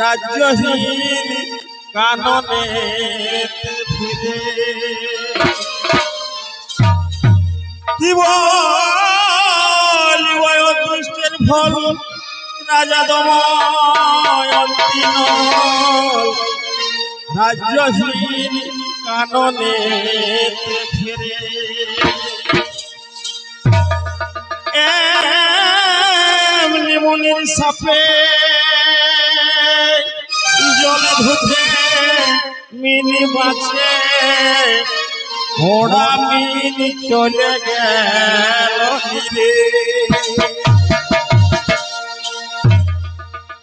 রাজ্যহীন কাননে ফিরে। ওই ফল রাজা দময়ন্তী রাজ্যহীন কাননে ফিরে। মনির সাপে জলে ধুতে মিনি বাঁচে ঘোড়া মিনি চলে গেল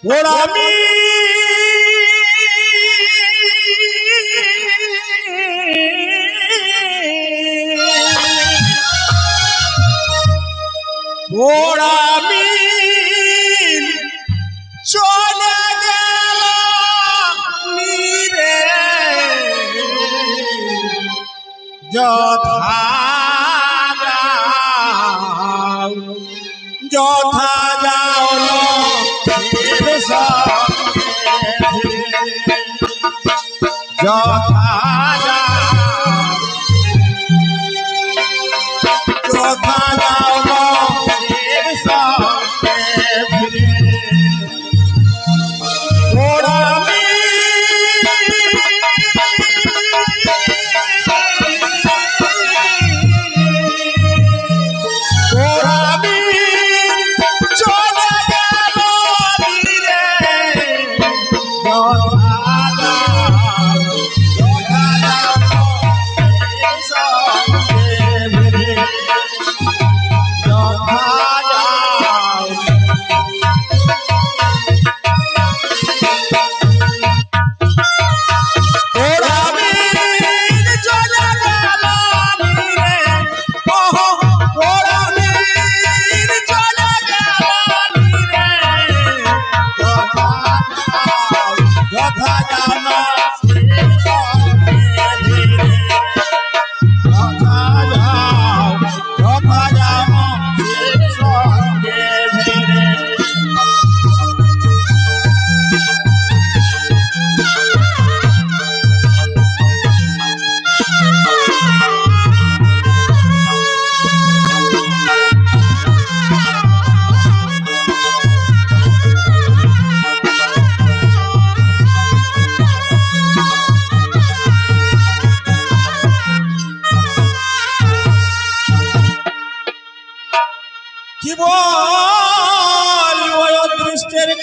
ঘোড়া ঘোড়া যথা যথা যাও যথা যাও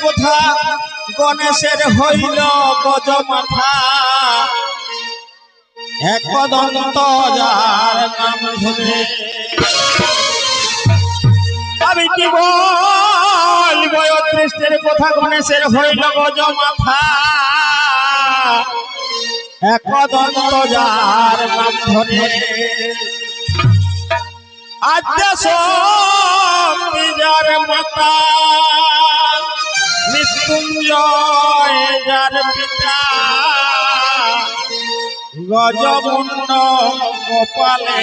কথা গণেশের হইল গজ মাথা এক দন্ত যার নাম ধরে আমি কি বল ওই অদৃষ্টের কথা গণেশের হইল গজ মাথা এক দন্ত যার নাম ধরে আদ্যাস যার মাতা। মৃত্যুঞ্জয় যার পিতা। গজমুণ্ড কপালে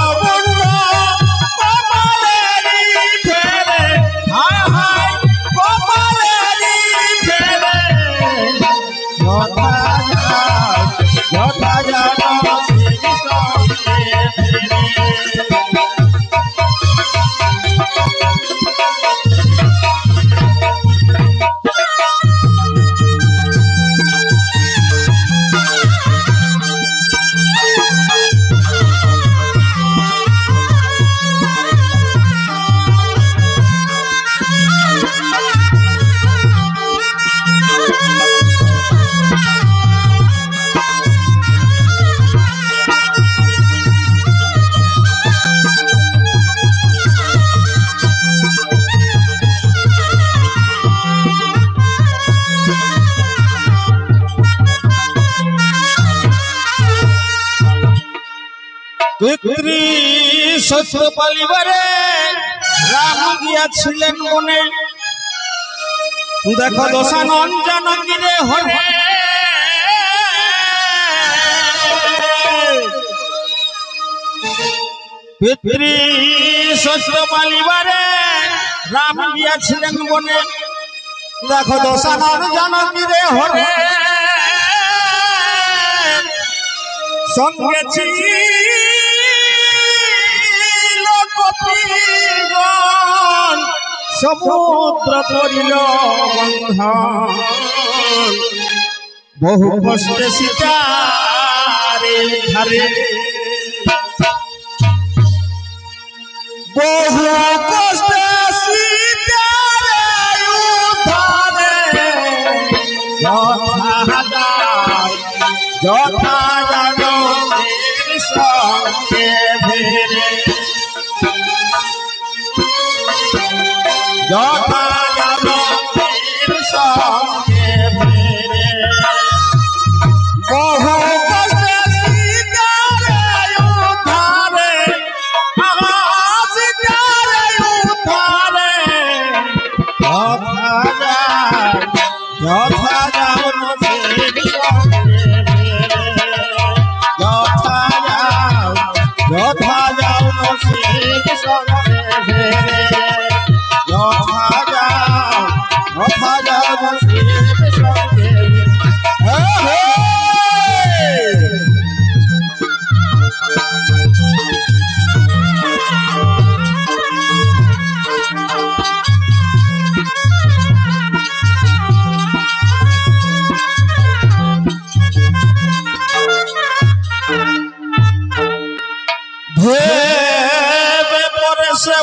পিতৃ সত্য পালিবারে রাম গিয়াছিলেন মনে। দেখো দশানঞ্জন গিরে হরে পিতৃ সত্য পালিবারে রাম গিয়াছিলেন মনে। দেখো দশানঞ্জন গিরে হরে সঙ্গে ছিল সমুদ্র করিল বহু কষ্টে সীতারে ধারে। বহু কষ্টে সীতারে যথা যথা জানো ফেরে যথা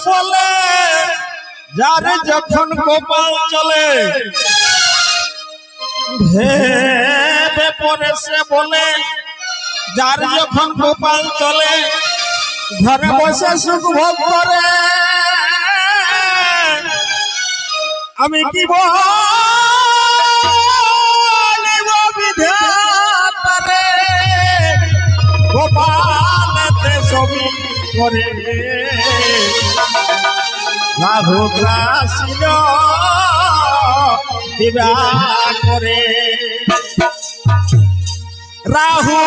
বলে, যার যখন কপাল চলে পরে সে বলে, যার যখন কপাল চলে, ঘরে বসে সুখ ভোগ করে। আমি কি বলিব বিধাতারে গোপালতে করে। গ্রাসিল বিবাহ করে। রাহু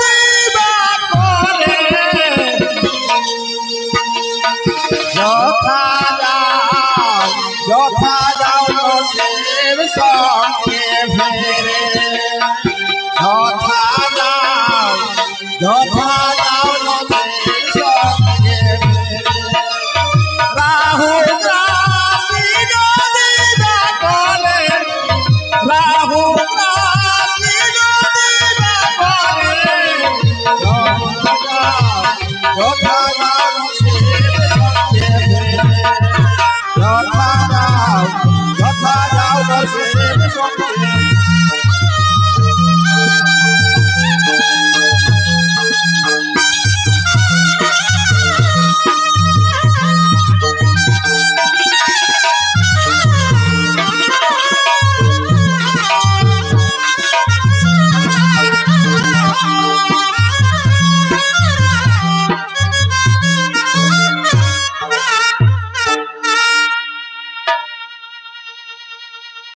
বিবাহ করে। যথা যথা যাও